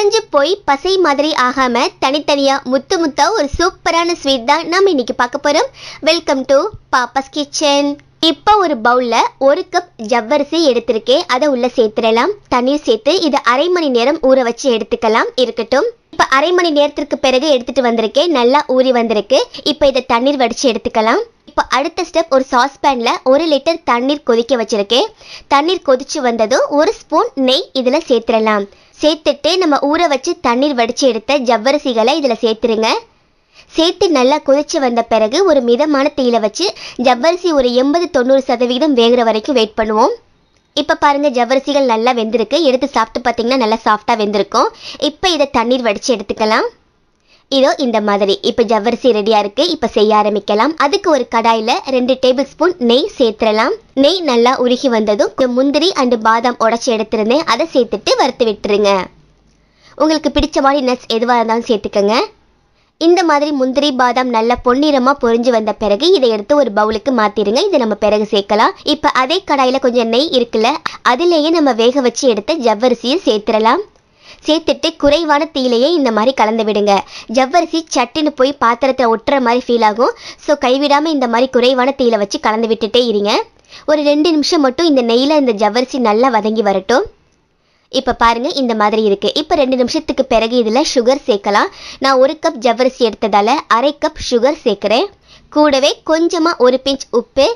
குழஞ்சு போய் பசை மாதிரி ஆகாம தனித்தனியா முத்து முத்தா ஒரு சூப்பரான ஸ்வீட் தான் நம்ம இன்னைக்கு பார்க்க போறோம். வெல்கம் டு பாப்பாஸ் கிச்சன் இப்போ ஒரு பவுலில் ஒரு கப் ஜவ்வரிசி எடுத்திருக்கேன். அதை உள்ள சேர்த்துடலாம். தண்ணீர் சேர்த்து இது அரை மணி நேரம் ஊற வச்சு எடுத்துக்கலாம். இருக்கட்டும். இப்போ அரை மணி நேரத்திற்கு பிறகு எடுத்துட்டு வந்திருக்கேன். நல்லா ஊறி வந்திருக்கு. இப்போ இதை தண்ணீர் வடிச்சு எடுத்துக்கலாம். இப்போ அடுத்த ஸ்டெப் ஒரு சாஸ்பேனில் ஒரு லிட்டர் தண்ணீர் கொதிக்க வச்சிருக்கேன். தண்ணீர் கொதிச்சு வந்ததும் ஒரு ஸ்பூன் நெய் இதில் சேர்த்துடலாம். சேர்த்துட்டு நம்ம ஊற வச்சு தண்ணீர் வடித்து எடுத்த ஜவ்வரிசிகளை இதில் சேர்த்துருங்க. சேர்த்து நல்லா கொதிச்சு வந்த பிறகு ஒரு மிதமான தீயில வச்சு ஜவ்வரிசி ஒரு எண்பது தொண்ணூறு சதவீதம் வேகிற வரைக்கும் வெயிட் பண்ணுவோம். இப்போ பாருங்க ஜவ்வரிசிகள் நல்லா வெந்திருக்கு. எடுத்து சாப்பிட்டு பார்த்தீங்கன்னா நல்லா சாஃப்டாக வெந்திருக்கும். இப்போ இதை தண்ணீர் வடித்து எடுத்துக்கலாம். இதோ இந்த மாதிரி. இப்போ ஜவ்வரிசி ரெடியாக இருக்கு. இப்போ செய்ய ஆரம்பிக்கலாம். அதுக்கு ஒரு கடாயில் ரெண்டு டேபிள் ஸ்பூன் நெய் சேர்த்துடலாம். நெய் நல்லா உருகி வந்ததும் முந்திரி அண்டு பாதாம் உடச்சி எடுத்திருந்தேன். அதை சேர்த்துட்டு வறுத்து விட்டுருங்க. உங்களுக்கு பிடிச்ச மாதிரி நட்ஸ் எதுவாக இருந்தாலும் சேர்த்துக்கோங்க. இந்த மாதிரி முந்திரி பாதாம் நல்லா பொன்னிறமாக பொரிஞ்சு வந்த பிறகு இதை எடுத்து ஒரு பவுலுக்கு மாற்றிடுங்க இதை நம்ம பிறகு சேர்க்கலாம். இப்போ அதே கடாயில் கொஞ்சம் நெய் இருக்குல்ல அதிலேயே நம்ம வேக வச்சு எடுத்த ஜவ்வரிசியை சேர்த்துடலாம். சேர்த்துட்டு குறைவான தீயிலையே இந்த மாதிரி கலந்து விடுங்க. ஜவ்வரிசி சட்டுன்னு போய் பாத்திரத்தில் ஒட்டுற மாதிரி ஃபீல் ஆகும். ஸோ கைவிடாமல் இந்த மாதிரி குறைவான தீயில வச்சு கலந்து விட்டுட்டே இருங்க. ஒரு ரெண்டு நிமிஷம் மட்டும் இந்த நெய்யில் இந்த ஜவ்வரிசி நல்லா வதங்கி வரட்டும். இப்போ பாருங்கள் இந்த மாதிரி இருக்குது இப்போ ரெண்டு நிமிஷத்துக்கு பிறகு இதில் சுகர் சேர்க்கலாம். நான் ஒரு கப் ஜவ்வரிசி எடுத்ததால் அரை கப் சுகர் சேர்க்குறேன். கூடவே கொஞ்சமாக ஒரு பிஞ்ச் உப்பு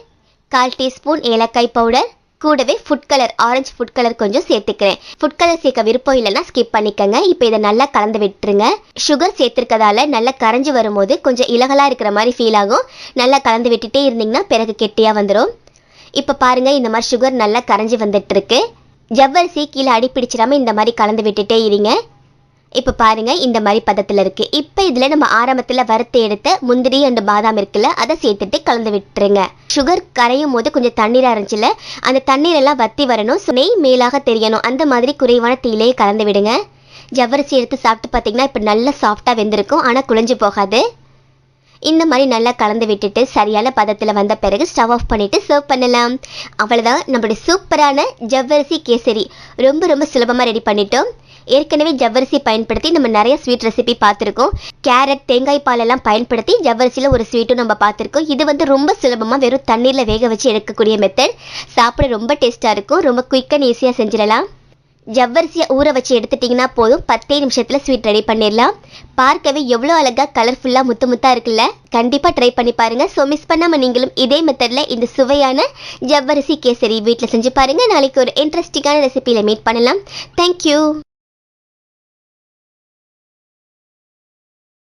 கால் டீஸ்பூன் ஏலக்காய் பவுடர் கூடவே food colour orange food colour கொஞ்சம் சேர்த்துக்கிறேன். ஃபுட் கலர் சேர்க்க விருப்பம் இல்லைன்னா ஸ்கிப் பண்ணிக்கோங்க. இப்போ இதை நல்லா கலந்து விட்டுருங்க. சுகர் சேர்த்துருக்கதால நல்லா கரைஞ்சி வரும்போது கொஞ்சம் இலகலாக இருக்கிற மாதிரி ஃபீல் ஆகும். நல்லா கலந்து விட்டுட்டே இருந்தீங்கன்னா பிறகு கெட்டியாக வந்துடும் இப்போ பாருங்கள் இந்த மாதிரி சுகர் நல்லா கரைஞ்சி வந்துட்டுருக்கு. ஜவ்வரிசி கீழே அடி பிடிச்சிடாம இந்த மாதிரி கலந்து விட்டுட்டே இருங்க. இப்போ பாருங்க இந்த மாதிரி பதத்தில் இருக்கு. இப்போ இதில் நம்ம ஆரம்பத்தில் வறுத்து எடுத்த முந்திரி அண்ட் பாதாம் இருக்குல்ல அதை சேர்த்துட்டு கலந்து விட்டுருங்க. சுகர் கரையும் போது கொஞ்சம் தண்ணீராக இருந்துச்சுல அந்த தண்ணீரெல்லாம் வத்தி வரணும். சுனை மேலாக தெரியணும். அந்த மாதிரி குறைவான தீலையே கலந்து விடுங்க. ஜவ்வரிசி எடுத்து சாப்பிட்டு பார்த்தீங்கன்னா இப்போ நல்லா சாஃப்டாக வெந்திருக்கும். ஆனால் குழஞ்சு போகாது. இந்த மாதிரி நல்லா கலந்து விட்டுட்டு சரியான பதத்தில் வந்த பிறகு ஸ்டவ் ஆஃப் பண்ணிவிட்டு சர்வ் பண்ணலாம். அவ்வளோதான் நம்மளுடைய சூப்பரான ஜவ்வரிசி கேசரி. ரொம்ப ரொம்ப சுலபமாக ரெடி பண்ணிட்டோம். ஏற்கனவே ஜவ்வரிசி பயன்படுத்தி நம்ம நிறைய ஸ்வீட் ரெசிபி பார்த்துருக்கோம். கேரட் தேங்காய் பாலெல்லாம் பயன்படுத்தி ஜவ்வரிசியில் ஒரு ஸ்வீட்டும் நம்ம பார்த்துருக்கோம். இது வந்து ரொம்ப சுலபமாக வெறும் தண்ணீரில் வேக வச்சு எடுக்கக்கூடிய மெத்தட் சாப்பிட ரொம்ப டேஸ்ட்டாக இருக்கும். ரொம்ப குயிக்காக ஈஸியாக செஞ்சிடலாம். ஜவ்வரிசியை ஊற வச்சு எடுத்துட்டிங்கன்னா போதும். பத்தே நிமிஷத்தில் ஸ்வீட் ரெடி பண்ணிடலாம். பார்க்கவே எவ்வளோ அழகாக கலர்ஃபுல்லாக முத்து முத்தாக இருக்குல்ல? கண்டிப்பாக ட்ரை பண்ணி பாருங்கள் ஸோ மிஸ் பண்ணாமல் நீங்களும் இதே மெத்தடில் இந்த சுவையான ஜவ்வரிசி கேசரி வீட்டில் செஞ்சு பாருங்கள் நாளைக்கு ஒரு இன்ட்ரெஸ்டிங்கான ரெசிபியில் மீட் பண்ணலாம். தேங்க்யூ